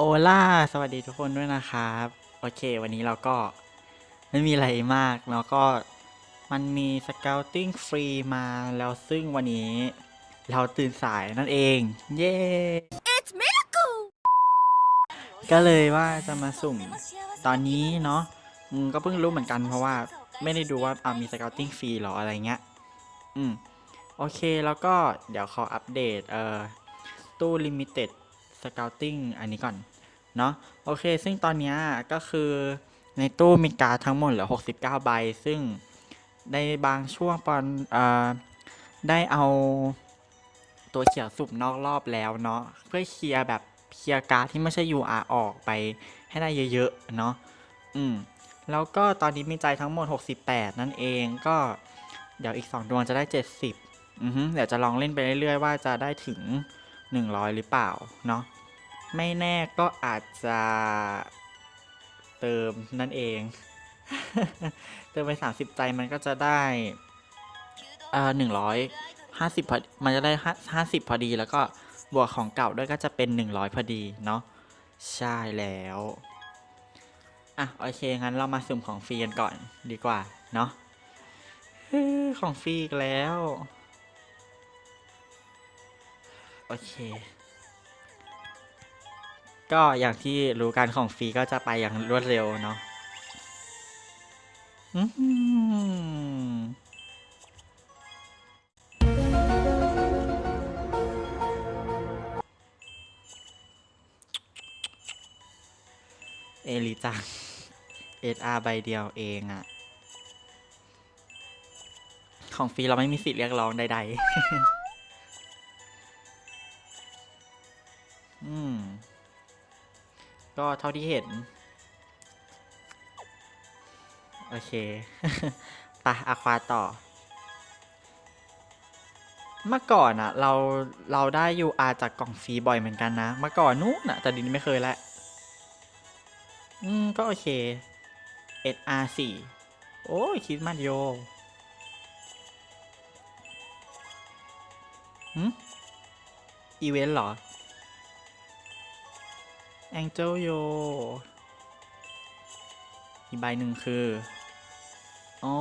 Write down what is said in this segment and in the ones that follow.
โอล่าสวัสดีทุกคนด้วยนะครับ โอเค วันนี้เราก็ไม่มีอะไรมากแล้วก็มันมีสเกลติ้งฟรีมาแล้วซึ่งวันนี้เราตื่นสายนั่นเอง เย้ It's Miracle ก็เลยว่าจะมาสุ่มตอนนี้เนาะอืมก็เพิ่งรู้เหมือนกันเพราะว่าไม่ได้ดูว่าอ่ามีสเกลติ้งฟรีหรออะไรเงี้ย อืม โอเคแล้วก็เดี๋ยวขออัปเดตเอ่อตู้ Limited Scouting อันนี้ก่อน เนาะโอเค ซึ่งตอนนี้ก็คือในตู้มีการ์ดทั้งหมดเหลือ 69 ใบ ซึ่งในบางช่วงตอนเออได้เอาตัวเขียวสุบนอกรอบแล้วเนาะเพื่อเคลียร์แบบเคลียร์การ์ดที่ไม่ใช่ UR ออกไปให้ได้เยอะๆเนาะอืมแล้วก็ตอนนี้มีใจทั้งหมด 68 นั่นเองก็เดี๋ยวอีก 2 ดวงจะได้ 70อือฮึเดี๋ยวจะลองเล่นไปเรื่อยๆ ว่าจะได้ถึง 100 หรือเปล่าเนาะไม่แน่ก็อาจจะเติมนั่นเอง เติมไป 30 ใจมันก็จะได้เอ่อ150พอมันจะได้50พอดีแล้วก็บวกของเก่าด้วยก็จะเป็น100พอดีเนาะใช่แล้วอะโอเคงั้นเรามาสุ่มของฟรีกันก่อนดีกว่าเนาะของฟรีอีกแล้ว โอเค ก็อย่างที่รู้การของฟรีก็จะไปอย่างรวดเร็วเนาะอื้อหือเอลิจัง SR ใบเดียวเองอะของฟรีเราไม่มีสิทธิ์เรียกร้องใด ๆ อืม ก็เท่าที่เห็น โอเคไปอาควาต่อ เมื่อก่อนอะเรา เราได้ UR จากกล่องฟรีบ่อยเหมือนกันนะ เมื่อก่อนนู้นอะแต่ดินไม่เคยแล้วอืม ก็โอเค SR 4 โอ้ยคิดมาโยหืมอีเวนต์เหรอ Angel Yo อีกใบหนึ่งคืออ๋อ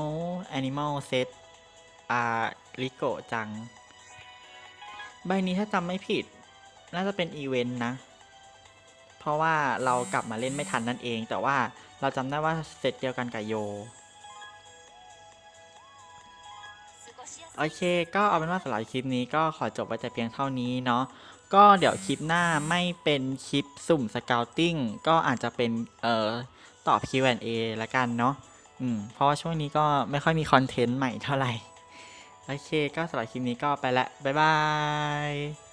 Animal Set อ่าลิโกจัง ใบนี้ถ้าจำไม่ผิด น่าจะเป็นอีเวนต์นะ เพราะว่าเรากลับมาเล่นไม่ทันนั่นเอง แต่ว่าเราจำได้ว่าเซตเดียวกันกับโยโอเค ก็เอาเป็นว่าสำหรับคลิปนี้ก็ขอจบไว้แต่เพียงเท่านี้เนาะ ก็เดี๋ยวคลิปหน้าไม่เป็นคลิปสุ่มสเกลติ้งก็อาจจะเป็นเอ่อตอบ Q&A ละกันเนาะอืมเพราะว่าช่วงนี้ก็ไม่ค่อยมีคอนเทนต์ใหม่เท่าไหร่ โอเคก็สำหรับคลิปนี้ก็ไปละ บ๊ายบาย